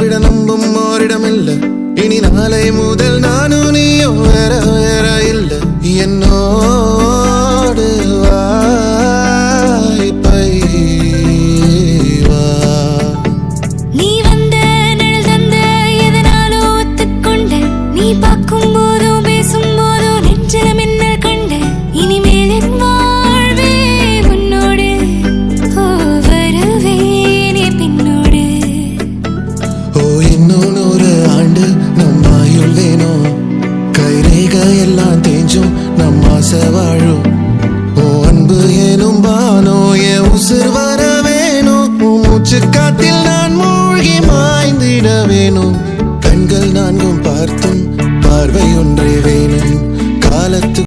விட நம்பும் ஓரிடமில்ல. இனி நாளை முதல் நானும் நீயோ வேற வேற இல்ல. என்னோ அலைகள் எல்லாம் தேஞ்சும் நம் ஆசை வாழும். ஓ அன்பு எனும் பானோ என் உசுர் வர வேணும். உன் மூச்சு காத்தில் நான் மூழ்கி மாய்ந்திட வேணும். கண்கள் நான்கும் பாரு